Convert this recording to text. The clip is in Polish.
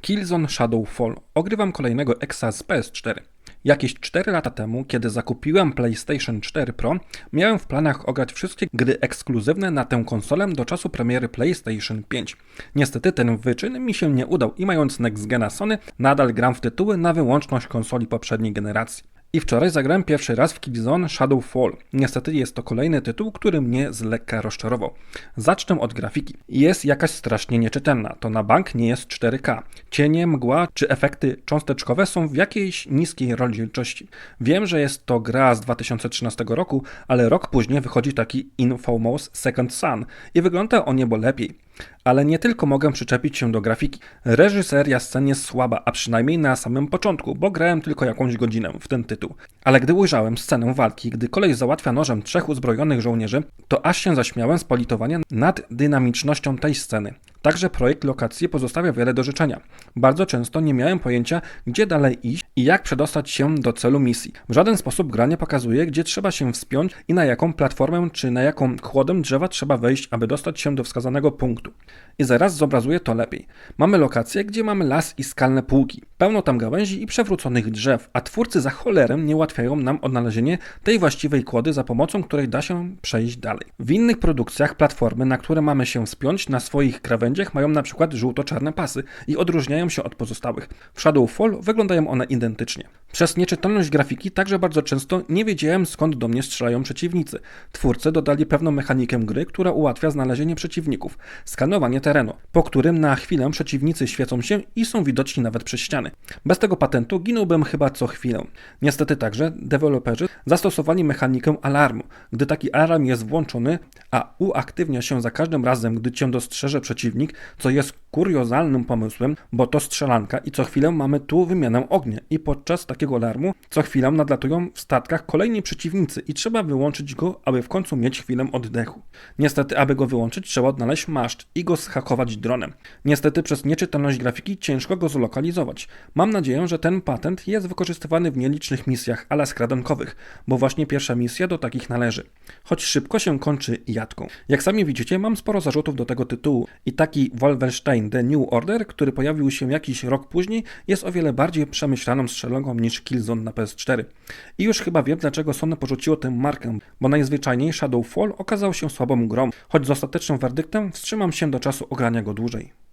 Killzone Shadowfall. Ogrywam kolejnego exa z PS4. Jakieś 4 lata temu, kiedy zakupiłem PlayStation 4 Pro, miałem w planach ograć wszystkie gry ekskluzywne na tę konsolę do czasu premiery PlayStation 5. Niestety ten wyczyn mi się nie udał i mając Next Gena Sony, nadal gram w tytuły na wyłączność konsoli poprzedniej generacji. I wczoraj zagrałem pierwszy raz w Killzone Shadowfall. Niestety jest to kolejny tytuł, który mnie z lekka rozczarował. Zacznę od grafiki. Jest jakaś strasznie nieczytelna. To na bank nie jest 4K. Cienie, mgła czy efekty cząsteczkowe są w jakiejś niskiej rozdzielczości. Wiem, że jest to gra z 2013 roku, ale rok później wychodzi taki Infamous Second Son i wygląda o niebo lepiej. Ale nie tylko mogę przyczepić się do grafiki. Reżyseria scen jest słaba, a przynajmniej na samym początku, bo grałem tylko jakąś godzinę w ten tytuł. Ale gdy ujrzałem scenę walki, gdy koleś załatwia nożem trzech uzbrojonych żołnierzy, to aż się zaśmiałem z politowania nad dynamicznością tej sceny. Także projekt lokacji pozostawia wiele do życzenia. Bardzo często nie miałem pojęcia, gdzie dalej iść i jak przedostać się do celu misji. W żaden sposób gra nie pokazuje, gdzie trzeba się wspiąć i na jaką platformę czy na jaką kłodę drzewa trzeba wejść, aby dostać się do wskazanego punktu. I zaraz zobrazuje to lepiej. Mamy lokację, gdzie mamy las i skalne półki. Pełno tam gałęzi i przewróconych drzew, a twórcy za cholerę nie ułatwiają nam odnalezienie tej właściwej kłody, za pomocą której da się przejść dalej. W innych produkcjach platformy, na które mamy się wspiąć na swoich krawędziach mają na przykład żółto-czarne pasy i odróżniają się od pozostałych. W Shadowfall wyglądają one identycznie. Przez nieczytelność grafiki także bardzo często nie wiedziałem skąd do mnie strzelają przeciwnicy. Twórcy dodali pewną mechanikę gry, która ułatwia znalezienie przeciwników. Skanowanie terenu, po którym na chwilę przeciwnicy świecą się i są widoczni nawet przez ściany. Bez tego patentu ginąłbym chyba co chwilę. Niestety także deweloperzy zastosowali mechanikę alarmu. Gdy taki alarm jest włączony, a uaktywnia się za każdym razem, gdy cię dostrzeże przeciwnik, co jest kuriozalnym pomysłem, bo to strzelanka i co chwilę mamy tu wymianę ognia i podczas takiego alarmu co chwilę nadlatują w statkach kolejni przeciwnicy i trzeba wyłączyć go, aby w końcu mieć chwilę oddechu. Niestety, aby go wyłączyć, trzeba odnaleźć maszt i go zhakować dronem. Niestety przez nieczytelność grafiki ciężko go zlokalizować. Mam nadzieję, że ten patent jest wykorzystywany w nielicznych misjach, ale skradankowych, bo właśnie pierwsza misja do takich należy. Choć szybko się kończy jadką. Jak sami widzicie, mam sporo zarzutów do tego tytułu i taki Wolfenstein The New Order, który pojawił się jakiś rok później, jest o wiele bardziej przemyślaną strzelanką niż Killzone na PS4. I już chyba wiem, dlaczego Sony porzuciło tę markę, bo najzwyczajniej Shadowfall okazał się słabą grą, choć z ostatecznym werdyktem wstrzymam się do czasu ogrania go dłużej.